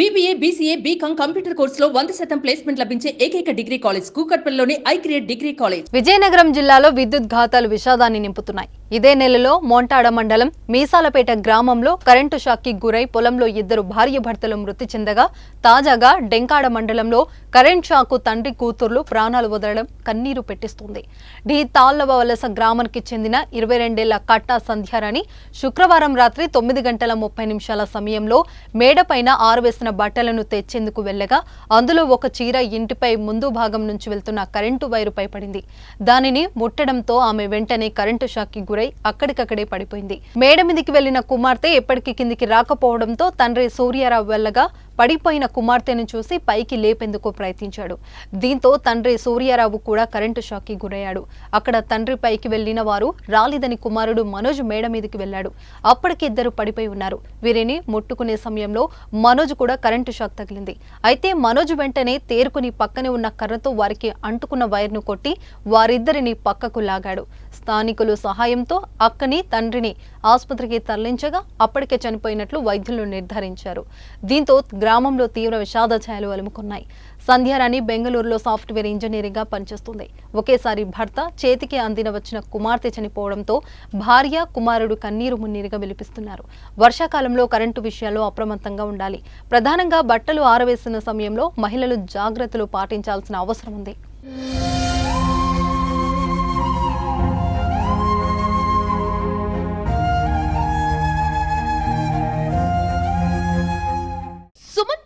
BBA BCA BCom computer కోర్సులో వంద శాతం ప్లేస్మెంట్ లభించే ఏకైక degree college కూకట్పల్లిలోని I create degree college. Vizianagaram జిల్లాలో విద్యుత్ ఘాతాలు విషాదాన్ని నింపుతున్నాయి. ఇదే నెలలో మోంటాడ మండలం మీసాలపేట గ్రామంలో కరెంటు షాక్కి గురై పొలంలో ఇద్దరు భార్య భర్తలు మృతి చెందగా తాజాగా డెంకాడ మండలంలో కరెంట్ షాక్ తండ్రి కూతుర్లు ప్రాణాలు వదలడం కన్నీరు పెట్టిస్తుంది. డి తాళ్ళవ వలస గ్రామానికి చెందిన ఇరవై రెండేళ్ళ కట్టా సంధ్యారాణి శుక్రవారం రాత్రి తొమ్మిది గంటల ముప్పై నిమిషాల సమయంలో మేడపైన ఆరవేసిన బట్టలను తెచ్చేందుకు వెళ్ళగా అందులో ఒక చీర ఇంటిపై ముందు భాగం నుంచి వెళ్తున్న కరెంటు వైరుపై పడింది. దానిని ముట్టడంతో ఆమె వెంటనే కరెంటు షాక్కి గురై గురై అక్కడికక్కడే పడిపోయింది. మేడ మీదికి వెళ్ళిన కుమార్తె ఎప్పటికీ కిందికి రాకపోవడంతో తండ్రి సూర్యారావు వెళ్ళగా పడిపోయిన కుమార్తెను చూసి పైకి లేపేందుకు ప్రయత్నించాడు. దీంతో తండ్రి సూర్యారావు కూడా కరెంటు షాక్కి గురయ్యాడు. అక్కడ తండ్రి పైకి వెళ్ళిన వారు రాలిదని కుమారుడు మనోజ్ మేడ మీదకి వెళ్ళాడు అప్పటికి ఇద్దరు పడిపోయి ఉన్నారు. వీరిని ముట్టుకునే సమయంలో మనోజ్ కూడా కరెంటు షాక్ తగిలింది. అయితే మనోజ్ వెంటనే తేరుకుని పక్కనే ఉన్న కర్రతో వారికి అంటుకున్న వైర్ను కొట్టి వారిద్దరిని పక్కకు లాగాడు. స్థానికులు సహాయంతో అక్కని తండ్రిని ఆసుపత్రికి తరలించగా అప్పటికే చనిపోయినట్లు వైద్యులు నిర్ధారించారు. దీంతో గ్రామంలో తీవ్ర విషాద ఛాయలు అలుముకున్నాయి. సంధ్యారాణి బెంగళూరులో సాఫ్ట్వేర్ ఇంజనీరింగ్గా పనిచేస్తుంది. ఒకేసారి భర్త చేతికి అందిన వచ్చిన కుమార్తె చనిపోవడంతో భార్య కుమారుడు కన్నీరు మున్నీరుగా విలిపిస్తున్నారు. వర్షాకాలంలో కరెంటు విషయాల్లో అప్రమత్తంగా ఉండాలి. ప్రధానంగా బట్టలు ఆరవేసిన సమయంలో మహిళలు జాగ్రత్తలు పాటించాల్సిన అవసరం ఉంది.